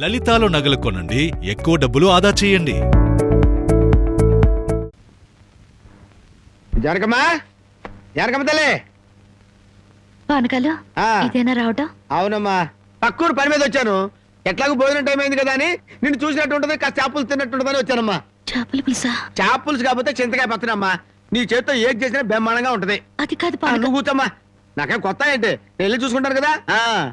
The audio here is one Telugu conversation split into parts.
లలితాలో నగలు కొనండి ఎక్కువ డబ్బులు ఆదా చేయండి. జనకమ్మా? జనకమ్మ తల్లి? పానకాలు ఆ. ఇదేనా రావటం? అవునమ్మా. పక్కూరు పని మీద వచ్చాను. ఎట్లాగో భోజనం టైం అయింది కదా అని నిన్ను చూసినట్టు ఉంటుంది కాస్త చేపలు తిన్నట్టు ఉంటుందని వచ్చానమ్మా. చేపల పులుసా? చేపలుసు కాకపోతే చింతకాయ పచ్చనమ్మా నీ చేత్తో ఏం చేసినా బ్రహ్మాండంగా ఉంటది. అది కాదు ఆ, పానక. నువ్వు కూర్చోమ్మా. నాకేం కొత్త ఏంటి? నేను వెళ్ళి చూసుకుంటాను కదా. ఆ.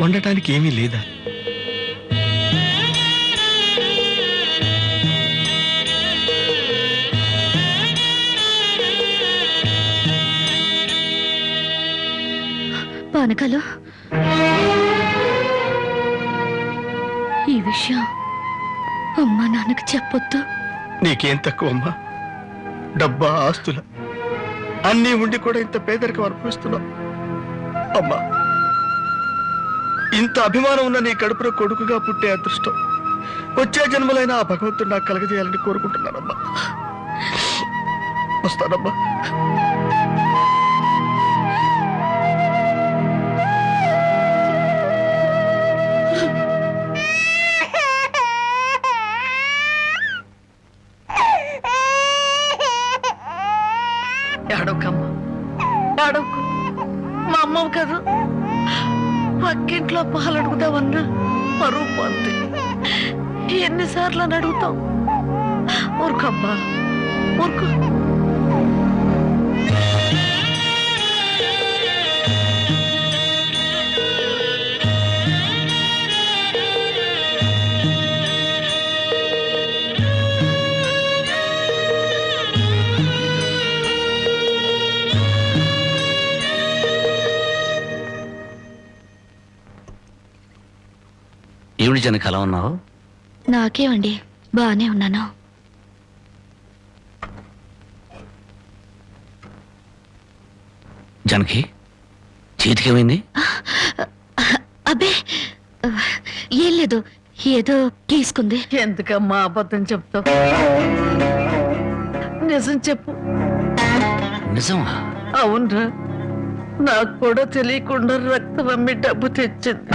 వండటానికి ఏమీ లేదా? పానకాలు? ఈ విషయం అమ్మా నాన్నకు చెప్పొద్దు. నీకేం తక్కువ అమ్మా? డబ్బా ఆస్తుల. అన్నీ ఉండి కూడా ఇంత పేదరికం అనుభవిస్తున్నావు. అమ్మా ఇంత అభిమానం ఉన్న నీ కడుపులో కొడుకుగా పుట్టే అదృష్టం. వచ్చే జన్మలైన ఆ భగవంతుడు నాకు కలగజేయాలని కోరుకుంటున్నానమ్మా. వస్తానమ్మా. ఏడవకమ్మా. ఏడవకు. మా అమ్మవు కదా. పక్కింట్లో పాలు అడుగుదామన్నా పరువు పోద్ది. ఎన్నిసార్లు అని అడుగుతాం ఊరుకమ్మా ఊరుకో. ఏమిటి జనక అలా ఉన్నావు? నాకేమండి బానే ఉన్నాను. జనకి చేతికేమైంది? అబ్బే ఏం లేదు ఏదో గీసుకుంది. ఎందుకమ్మా అబద్ధం చెప్తావు? నిజం చెప్పు. నిజమా? అవునరా నాకు కూడా తెలియకుండా రక్తం అమ్మి డబ్బు తెచ్చింది.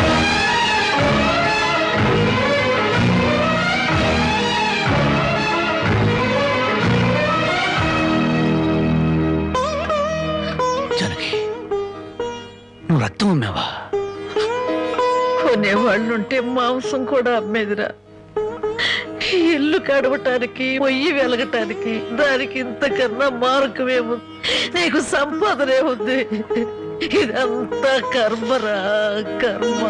నువ్వు రక్తం అమ్మావా? కొనేవాళ్ళుంటే మాంసం కూడా అమ్మేదిరా. ఇల్లు కడవటానికి పొయ్యి వెలగటానికి దానికి ఇంతకన్నా మార్గమేము నీకు సంపాదనే ఉంది. ఇదంతా కర్మరా కర్మ.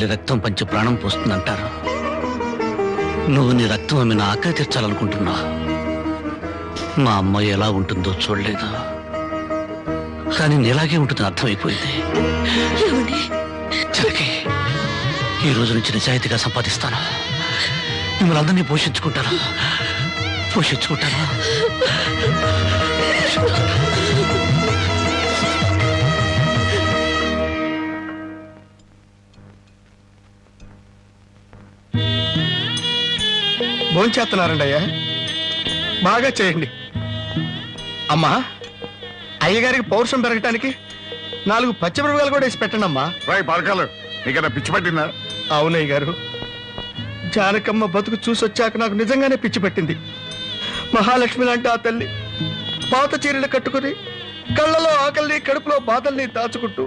తల్లి రక్తం పంచి ప్రాణం పోస్తుందంటారు? నువ్వు నీ రక్తం అమ్మిన ఆకలి తీర్చాలనుకుంటున్నా. మా అమ్మాయి ఎలా ఉంటుందో చూడలేదు? కానీ నీలాగే ఉంటుంది అర్థమైపోయింది. ఈ రోజు నుంచి నిజాయితీగా సంపాదిస్తాను. మిమ్మల్ని అందరినీ పోషించుకుంటాను. పోషించుకుంటాను. భోంచేస్తున్నారండి అయ్యా. బాగా చేయండి. అమ్మా అయ్యగారికి పౌరుషం పెరగటానికి నాలుగు పచ్చిమిరపకాయలు కూడా వేసి పెట్టండి అమ్మా. రాయ్ పలకాలు నీకన్నా పిచ్చి పట్టిందా? అవునయ్య గారు జానకమ్మ బతుకు చూసి వచ్చాక నాకు నిజంగానే పిచ్చి పట్టింది. మహాలక్ష్మి లాంటి ఆ తల్లి పాత చీరలు కట్టుకుని కళ్ళలో ఆకలిని కడుపులో బాధల్ని దాచుకుంటూ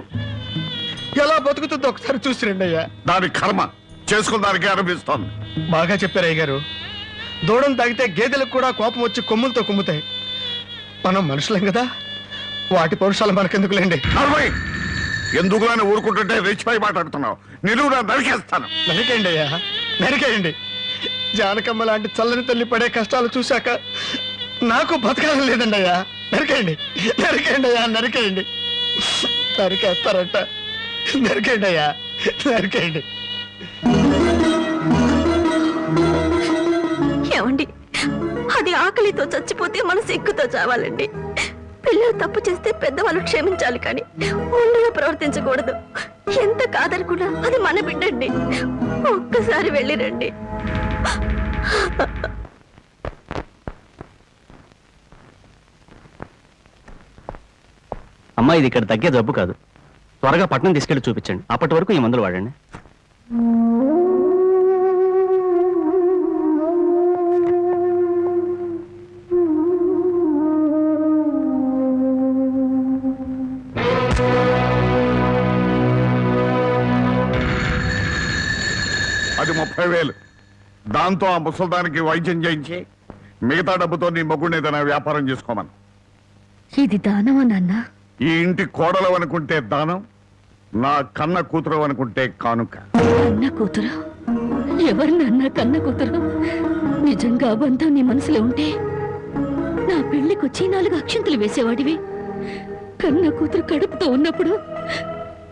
ఎలా బతుకుతుందో ఒకసారి చూసి రండి అయ్యా. దాని కర్మ చేసుకున్న దానికి అనిపిస్తోంది బాగా చెప్పారు అయ్య గారు దూడం తాగితే గేదెలకు కూడా కోపం వచ్చి కొమ్ములతో కుమ్ముతాయి. మనం మనుషులం కదా. వాటి పౌరుషాలు మనకెందుకులేండి? నలభై ఎందుకులని ఊరుకుంటుంటే రెచ్చిపోయి మాట్లాడుతున్నావు? నిలువురా నరికేస్తాను. నరికేయండి అయ్యా నరికేయండి. జానకమ్మ లాంటి చల్లని తల్లి పడే కష్టాలు చూశాక నాకు బతకాలని లేదండి అయ్యా. నరికేయండి నరికేయండి అయ్యా నరికేయండి. నరికేస్తారంట. నరికేయండి అయ్యా నరికేయండి. అది చచ్చిపోతే మన సిగ్గుతో చావాలండి. పిల్లలు తప్పు చేస్తే పెద్దవాళ్ళు క్షమించాలి కానీ ఒళ్ళుగా ప్రవర్తించకూడదు. ఎంత కాదనుకున్నా అది మన బిడ్డండి. ఒక్కసారి వెళ్ళిరండి అమ్మా ఇది ఇక్కడ తగ్గే జబ్బు కాదు. త్వరగా పట్నం తీసుకెళ్ళి చూపించండి. అప్పటి వరకు ఈ మందులు వాడండి. అది ముప్పై వేలు. దాంతో ఆ ముసల్దానికి వైద్యం చేయించి మిగతా డబ్బుతో నీ మొగ్గుని ఏదైనా వ్యాపారం చేసుకోమను. ఇది దానమా నాన్న? ఈ ఇంటి కోడలు అనుకుంటే దానం నా కన్న కూతురు అనుకుంటే కానుక. కన్న కూతురు? ఎవరు నాన్న కన్న కూతురు? నిజంగా ఆ బంధం నీ మనసులో ఉంటే నా పెళ్ళికొచ్చి నాలుగు అక్షంతలు వేసేవాడివి. కన్న కూతురు కడుపుతో ఉన్నప్పుడు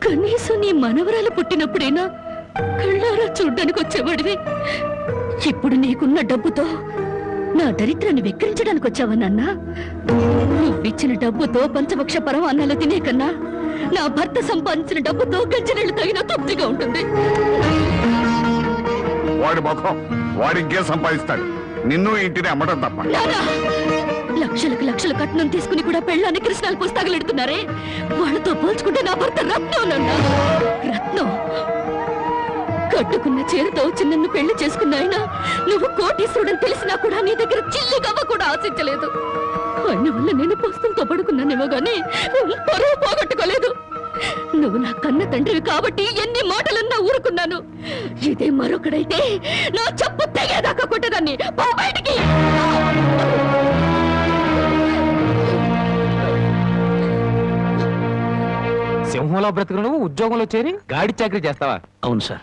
కనీసం నీ మనవరాలు పుట్టినప్పుడైనా కళ్ళారా చూడ్డానికి వచ్చేవాడివి. ఇప్పుడు నీకున్న డబ్బుతో నా దరిద్రాన్ని వెక్కిరించడానికి వచ్చావా నాన్న? నువ్విచ్చిన డబ్బుతో పంచభక్ష పరమాన్నాలు తినే కన్నా నా భర్త సంపాదించిన డబ్బుతో గజ్జనీళ్ళు తగిన తృప్తిగా ఉంటుంది. వాడి ముఖం వాడి ఇంకేం సంపాదిస్తాడు. నిన్ను ఇంటిని అమ్మటం తప్ప! లక్షలకు లక్షల కట్నం తీసుకుని కూడా పెళ్ళాన్ని కృష్ణాలు పుస్తకాలు వాళ్ళతో పోల్చుకుంటే నా భర్త రత్నం రత్నం? కట్టుకున్న చీరతో చిన్నన్ను పెళ్ళి చేసుకున్న ఆయన నువ్వు కోటీశ్వరుడని తెలిసినా కూడా నీ దగ్గర చిల్లి గవ్వ కూడా ఆశించలేదు. ఆయన వల్ల నేను పుస్తకంతో పడుకున్నానేమో గానీ పరువు పోగొట్టుకోలేదు. నువ్వు నా కన్న తండ్రివి కాబట్టి ఎన్ని మాటలన్నా ఊరుకున్నాను. ఇదే మరొకడైతే నా చెప్పు తెగేదాకా కొట్టేదాన్ని. పో బయటికి! సింహంలో బ్రతుకును ఉద్యోగంలో చేరి గాడి చాకరీ చేస్తావా? అవును సార్.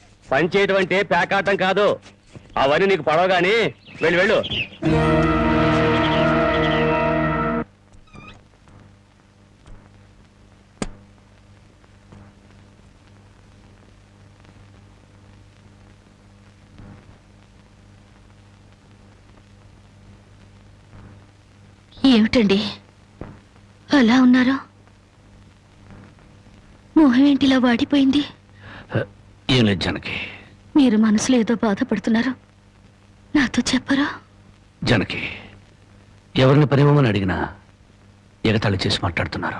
పని చేయటం అంటే పేకాటం కాదు. అవన్నీ నీకు పడవగాని వెళ్ళు వెళ్ళు. ఏమిటండి? అలా ఉన్నారు? మొహం ఏంటిలా వాడిపోయింది? ఏం లేదు జనకి. మీరు మనసులో ఏదో బాధపడుతున్నారు. నాతో చెప్పరా? జనకి ఎవరిని పని ఇవ్వమని అడిగినా ఎగతాళి చేసి మాట్లాడుతున్నారు.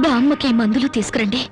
బామ్మకి మందులు తీసుకురండి.